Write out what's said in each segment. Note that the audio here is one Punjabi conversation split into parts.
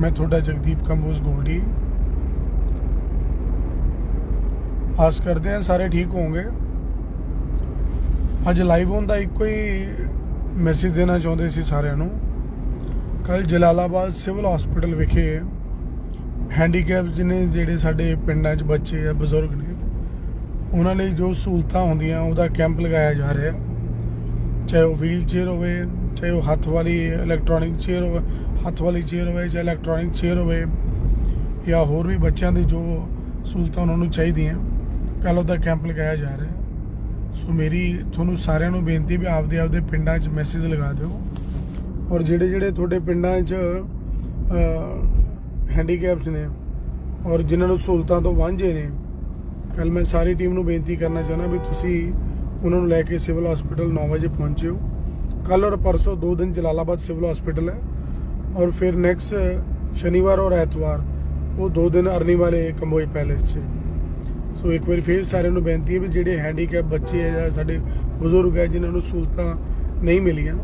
ਮੈਂ ਤੁਹਾਡਾ ਜਗਦੀਪ ਕੰਬੋਜ ਗੋਲਡੀ। ਆਸ ਕਰਦੇ ਹਾਂ ਸਾਰੇ ਠੀਕ ਹੋਵੋਗੇ। ਅੱਜ ਲਾਈਵ ਹੋਣ ਦਾ ਇੱਕੋ ਹੀ ਮੈਸੇਜ ਦੇਣਾ ਚਾਹੁੰਦੇ ਸੀ ਸਾਰਿਆਂ ਨੂੰ। ਕੱਲ ਜਲਾਲਾਬਾਦ ਸਿਵਲ ਹਸਪੀਟਲ ਵਿਖੇ ਹੈਂਡੀਕੈਪਸ ਨੇ ਜਿਹੜੇ ਸਾਡੇ ਪਿੰਡਾਂ 'ਚ ਬੱਚੇ ਆ, ਬਜ਼ੁਰਗ ਨੇ, ਉਹਨਾਂ ਲਈ ਜੋ ਸਹੂਲਤਾਂ ਹੁੰਦੀਆਂ, ਉਹਦਾ ਕੈਂਪ ਲਗਾਇਆ ਜਾ ਰਿਹਾ। ਚਾਹੇ ਉਹ ਵੀਲ ਚੇਅਰ ਹੋਵੇ, ਚਾਹੇ ਉਹ ਹੱਥ ਵਾਲੀ ਇਲੈਕਟ੍ਰੋਨਿਕ ਚੇਅਰ ਹੋਵੇ, ਹੱਥ ਵਾਲੀ ਚੇਅਰ ਹੋਵੇ ਜਾਂ ਇਲੈਕਟ੍ਰੋਨਿਕ ਚੇਅਰ ਹੋਵੇ ਜਾਂ ਹੋਰ ਵੀ ਬੱਚਿਆਂ ਦੀ ਜੋ ਸਹੂਲਤਾਂ ਉਹਨਾਂ ਨੂੰ ਚਾਹੀਦੀਆਂ ਕੱਲ ਉਹਦਾ ਕੈਂਪ ਲਗਾਇਆ ਜਾ ਰਿਹਾ। ਸੋ ਮੇਰੀ ਤੁਹਾਨੂੰ ਸਾਰਿਆਂ ਨੂੰ ਬੇਨਤੀ ਵੀ ਆਪਦੇ ਆਪਦੇ ਪਿੰਡਾਂ 'ਚ ਮੈਸੇਜ ਲਗਾ ਦਿਓ। ਔਰ ਜਿਹੜੇ ਜਿਹੜੇ ਤੁਹਾਡੇ ਪਿੰਡਾਂ 'ਚ ਹੈਂਡੀਕੈਪਸ ਨੇ ਔਰ ਜਿਨ੍ਹਾਂ ਨੂੰ ਸਹੂਲਤਾਂ ਤੋਂ ਵਾਂਝੇ ਨੇ ਕੱਲ ਮੈਂ ਸਾਰੀ ਟੀਮ ਨੂੰ ਬੇਨਤੀ ਕਰਨਾ ਚਾਹੁੰਦਾ ਵੀ ਤੁਸੀਂ ਉਹਨਾਂ ਨੂੰ ਲੈ ਕੇ ਸਿਵਲ ਹਸਪੀਟਲ 9 ਵਜੇ ਪਹੁੰਚਿਓ ਕੱਲ ਔਰ ਪਰਸੋਂ ਦੋ ਦਿਨ ਜਲਾਲਾਬਾਦ ਸਿਵਲ ਹਸਪੀਟਲ ਹੈ ਔਰ ਫਿਰ ਨੈਕਸਟ ਸ਼ਨੀਵਾਰ ਔਰ ਐਤਵਾਰ ਉਹ ਦੋ ਦਿਨ ਅਰਨੀ ਵਾਲੇ ਕੰਬੋਈ ਪੈਲੇਸ 'ਚ। ਸੋ ਇੱਕ ਵਾਰੀ ਫੇਰ ਸਾਰਿਆਂ ਨੂੰ ਬੇਨਤੀ ਹੈ ਵੀ ਜਿਹੜੇ ਹੈਂਡੀਕੈਪ ਬੱਚੇ ਹੈ ਜਾਂ ਸਾਡੇ ਬਜ਼ੁਰਗ ਹੈ ਜਿਨ੍ਹਾਂ ਨੂੰ ਸਹੂਲਤਾਂ ਨਹੀਂ ਮਿਲੀਆਂ,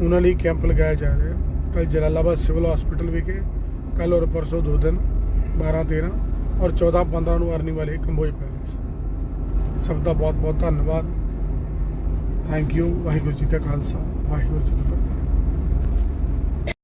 ਉਹਨਾਂ ਲਈ ਕੈਂਪ ਲਗਾਇਆ ਜਾ ਰਿਹਾ ਹੈ। ਕੱਲ ਜਲਾਲਾਬਾਦ ਸਿਵਲ ਹਸਪੀਟਲ ਵਿਖੇ ਕੱਲ ਔਰ ਪਰਸੋਂ ਦੋ ਦਿਨ 12 13 ਔਰ 14 15 ਨੂੰ ਅਰਨੀ ਵਾਲੇ ਕੰਬੋਈ ਪੈਲੇਸ। ਸਭ ਦਾ ਬਹੁਤ ਬਹੁਤ ਧੰਨਵਾਦ। ਥੈਂਕ ਯੂ ਵਾਹਿਗੁਰੂ ਜੀ ਕਾ ਖਾਲਸਾ ਵਾਹਿਗੁਰੂ ਜੀ ਕੀ ਫਤਿਹ।